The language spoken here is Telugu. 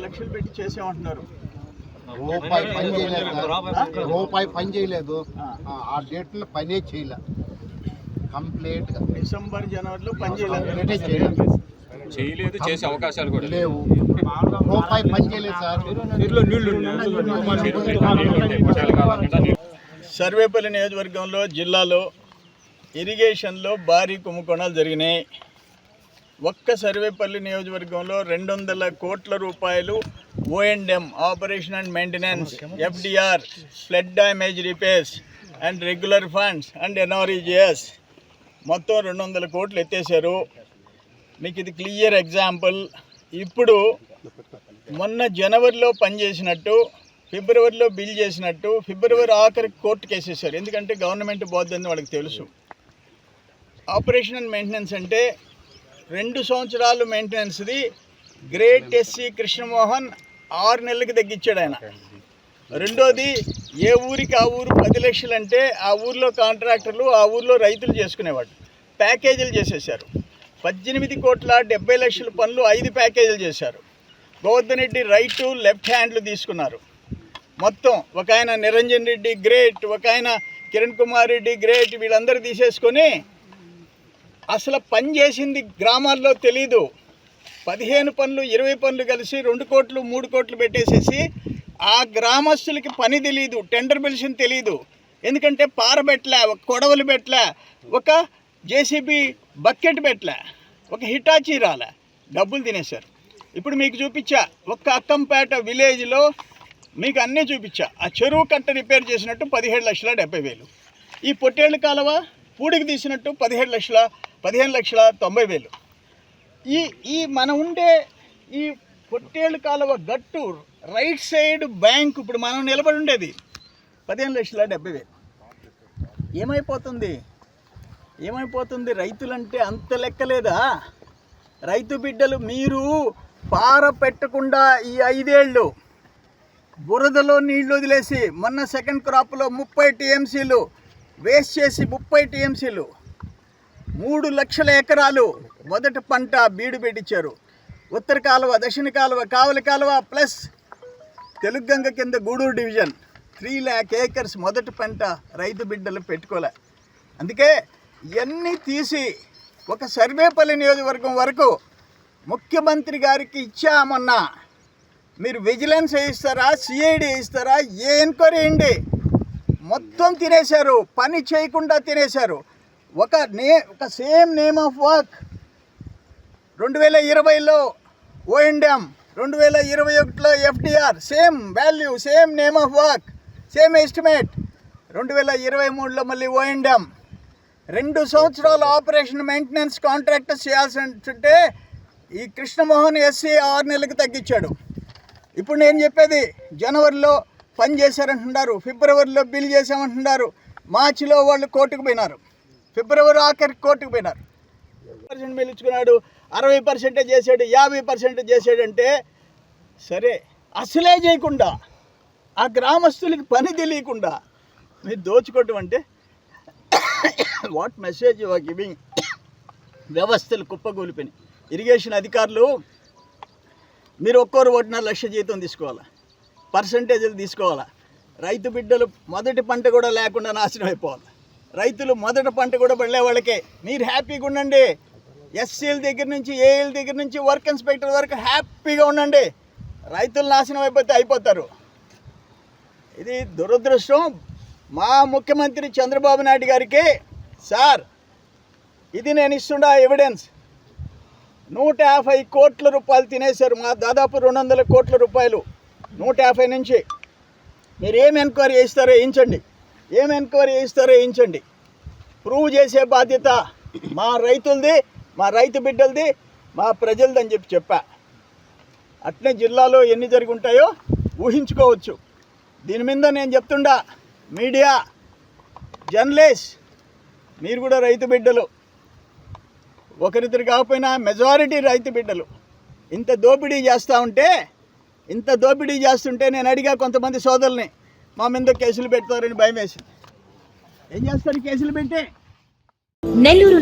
లక్షలు పెట్టి చేసామంటున్నారు. రూపాయి పని చేయలేదు. రూపాయి పని చేయలేదు. ఆ, డేట్లో పనే చేయలే. కంప్లీట్గా డిసెంబర్ జనవరిలో పని చేయలేదు. చేయలేదు. చేసే అవకాశాలు కూడా లేవు. రూపాయి పని చేయలేదు సార్. సర్వేపల్లి నియోజకవర్గంలో జిల్లాలో ఇరిగేషన్లో భారీ కుంభకోణాలు జరిగినాయి. ఒక్క సర్వేపల్లి నియోజకవర్గంలో రెండు వందల కోట్ల రూపాయలు O and M operation and maintenance FDR flood damage repairs and regular funds and NREGS. మొత్తం రెండు వందల కోట్లు ఎత్తేసారు మీకు ఇది క్లియర్ ఎగ్జాంపుల్. ఇప్పుడు మొన్న జనవరిలో పనిచేసినట్టు ఫిబ్రవరిలో బిల్ చేసినట్టు ఫిబ్రవరి ఆఖరికి కోర్టుకి వేసేసారు ఎందుకంటే గవర్నమెంట్ పోద్దని వాళ్ళకి తెలుసు. ఆపరేషన్ అండ్ మెయింటెనెన్స్ అంటే రెండు సంవత్సరాలు మెయింటెనెన్స్ది గ్రేట్ ఎస్సీ కృష్ణమోహన్ ఆరు నెలలకి తగ్గించాడు ఆయన. రెండోది ఏ ఊరికి ఆ ఊరు పది లక్షలు అంటే ఆ ఊర్లో కాంట్రాక్టర్లు ఆ ఊర్లో రైతులు చేసుకునేవాడు. ప్యాకేజీలు చేసేసారు పద్దెనిమిది కోట్ల డెబ్బై లక్షల పనులు ఐదు ప్యాకేజీలు చేశారు. గోవర్ధన్ రెడ్డి రైట్ లెఫ్ట్ హ్యాండ్లు తీసుకున్నారు. మొత్తం ఒక ఆయన నిరంజన్ రెడ్డి గ్రేట్ ఒక ఆయన కిరణ్ కుమార్ రెడ్డి గ్రేట్ వీళ్ళందరూ తీసేసుకొని అసలు పని చేసింది గ్రామాల్లో తెలీదు. పదిహేను పనులు ఇరవై పనులు కలిసి రెండు కోట్లు మూడు కోట్లు పెట్టేసేసి ఆ గ్రామస్తులకి పని తెలియదు టెండర్ పిలిచిన తెలియదు ఎందుకంటే పార పెట్టలే ఒక కొడవలు పెట్టలే ఒక జేసీబీ బకెట్ పెట్టలే ఒక హిటాచీ రాలే డబ్బులు తినేశారు. ఇప్పుడు మీకు చూపించా ఒక్క అక్కంపేట విలేజ్లో మీకు అన్నీ చూపించా. ఆ చెరువు కట్ట రిపేర్ చేసినట్టు పదిహేడు లక్షల డెబ్బై వేలు. ఈ పొట్టేళ్ళు కాలవా? పూడికి తీసినట్టు పదిహేడు లక్షల పదిహేను లక్షల తొంభై వేలు. ఈ ఈ మనం ఉండే ఈ పొట్టేళ్ళు కాలువ గట్టు రైట్ సైడ్ బ్యాంక్ ఇప్పుడు మనం నిలబడి ఉండేది. పదిహేను లక్షల డెబ్బై వేలు. ఏమైపోతుంది? ఏమైపోతుంది? రైతులంటే అంత లెక్కలేదా రైతు బిడ్డలు మీరు పార పెట్టకుండా ఈ ఐదేళ్ళు బురదలో నీళ్ళు వదిలేసి మొన్న సెకండ్ క్రాప్లో ముప్పై టీఎంసీలు వేస్ట్ చేసి ముప్పై టీఎంసీలు మూడు లక్షల ఎకరాలు మొదటి పంట బీడు పెట్టించారు. ఉత్తర కాలువ దక్షిణ కాలువ కావలి కాలువ ప్లస్ తెలుగంగ కింద Gudur division. Three lakh acres మొదటి పంట రైతు బిడ్డలు పెట్టుకోలే. అందుకే ఇవన్నీ తీసి ఒక సర్వేపల్లి నియోజకవర్గం వరకు ముఖ్యమంత్రి గారికి ఇచ్చామన్నా మీరు విజిలెన్స్ వేయిస్తారా సిఐడి వేయిస్తారా ఏ ఎంక్వైరీ వేయండి. మొత్తం తినేశారు పని చేయకుండా తినేశారు. ఒక నే ఒక సేమ్ నేమ్ ఆఫ్ వర్క్ రెండు వేల ఇరవైలో ఓఎండ్ఎం రెండు వేల ఇరవై ఒకటిలో FDR same value same name of work same estimate. రెండు వేల ఇరవై మూడులో మళ్ళీ ఓఎండ్ఎం రెండు సంవత్సరాల ఆపరేషన్ మెయింటెనెన్స్ కాంట్రాక్టర్స్ చేయాల్సి ఉంటే ఈ కృష్ణమోహన్ ఎస్సీ ఆరు నెలలకు తగ్గించాడు. ఇప్పుడు నేను చెప్పేది జనవరిలో పని చేశారంటున్నారు. ఫిబ్రవరిలో బిల్ చేశామంటున్నారు. మార్చిలో వాళ్ళు కోర్టుకు పోయినారు. ఫిబ్రవరి ఆఖరికి కోర్టుకు పోయినారు. పర్సెంట్ బిల్ అరవై పర్సెంటే చేసాడు యాభై పర్సెంట్ చేసాడంటే సరే అసలే చేయకుండా ఆ గ్రామస్తులకి పని తెలియకుండా మీరు దోచుకోవటం అంటే what message you are giving వ్యవస్థలు కుప్పగూలిపోయినాయి ఇరిగేషన్ అధికారులు మీరు ఒక్కోరు ఒకటిన్నర లక్ష జీతం తీసుకోవాలి? పర్సంటేజీలు తీసుకోవాలా? రైతు బిడ్డలు మొదటి పంట కూడా లేకుండా నాశనం అయిపోవాలి. రైతులు మొదటి పంట కూడా పడలే వాళ్ళకే. మీరు హ్యాపీగా ఉండండి. ఎస్సీల దగ్గర నుంచి ఏఎల్ దగ్గర నుంచి వర్క్ ఇన్స్పెక్టర్ వరకు హ్యాపీగా ఉండండి. రైతులు నాశనం అయిపోతే అయిపోతారు. ఇది దురదృష్టం. మా ముఖ్యమంత్రి చంద్రబాబు నాయుడు గారికి సార్ ఇది నేను ఇస్తుండా ఎవిడెన్స్ నూట యాభై కోట్ల రూపాయలు తినేశారు మా దాదాపు రెండు వందల కోట్ల రూపాయలు. నూట యాభై నుంచి. మీరు ఏం ఎంక్వైరీ చేస్తారో వేయించండి. ఏం ఎంక్వైరీ చేస్తారో వేయించండి. ప్రూవ్ చేసే బాధ్యత మా రైతులది మా రైతు బిడ్డలది మా ప్రజలది అని చెప్పి చెప్పా. అట్లే జిల్లాలో ఎన్ని జరిగి ఉంటాయో ఊహించుకోవచ్చు. దీని మీద నేను చెప్తుండా మీడియా జర్నలిస్ట్ మీరు కూడా రైతు బిడ్డలు. ఒకరిద్దరు కాకపోయినా మెజారిటీ రైతు బిడ్డలు. ఇంత దోపిడీ చేస్తూ ఉంటే ఇంత దోపిడీ చేస్తుంటే నేను అడిగా కొంతమంది సోదరుని మా మీద కేసులు పెడతారని భయం వేసింది. ఏం చేస్తారు కేసులు పెట్టి? నెల్లూరు